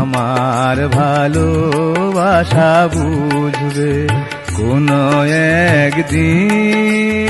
আমার ভালোবাসা বুঝবে কোন একদিন।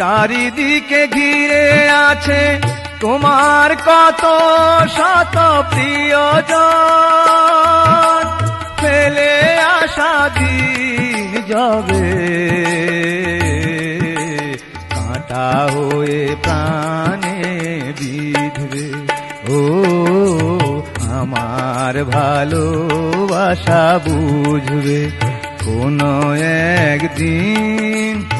চারিদিকে ঘিরে আছে তোমার কত শত প্রিয়জন। ফেলে আসা দিন যাবে কাঁটা হয়ে প্রাণে বিধবে। ও, আমার ভালোবাসা বুঝবে। কোনো একদিন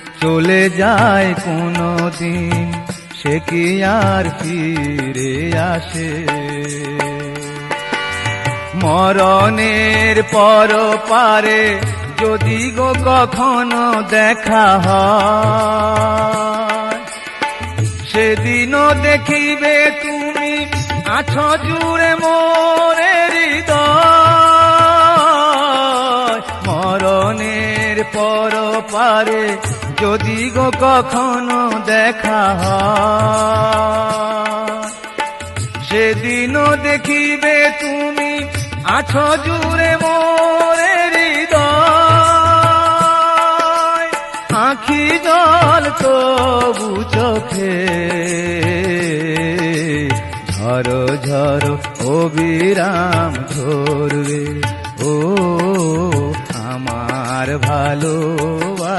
চলে যায় কোনো দিন সে কি আর ফিরে আসে? মরণের পর পারে যদি গো কখনো দেখা হয়, সেদিনও দেখিবে তুমি আছো জুড়ে মোরে হৃদয়। মরণের পর পারে যদি গো কখনো দেখা সেদিনও দেখিবে তুমি আছো জুড়ে মোরে আখি জল তবু চোখে, ঝরো ঝরো অবিরাম ঝরবে, ও আমার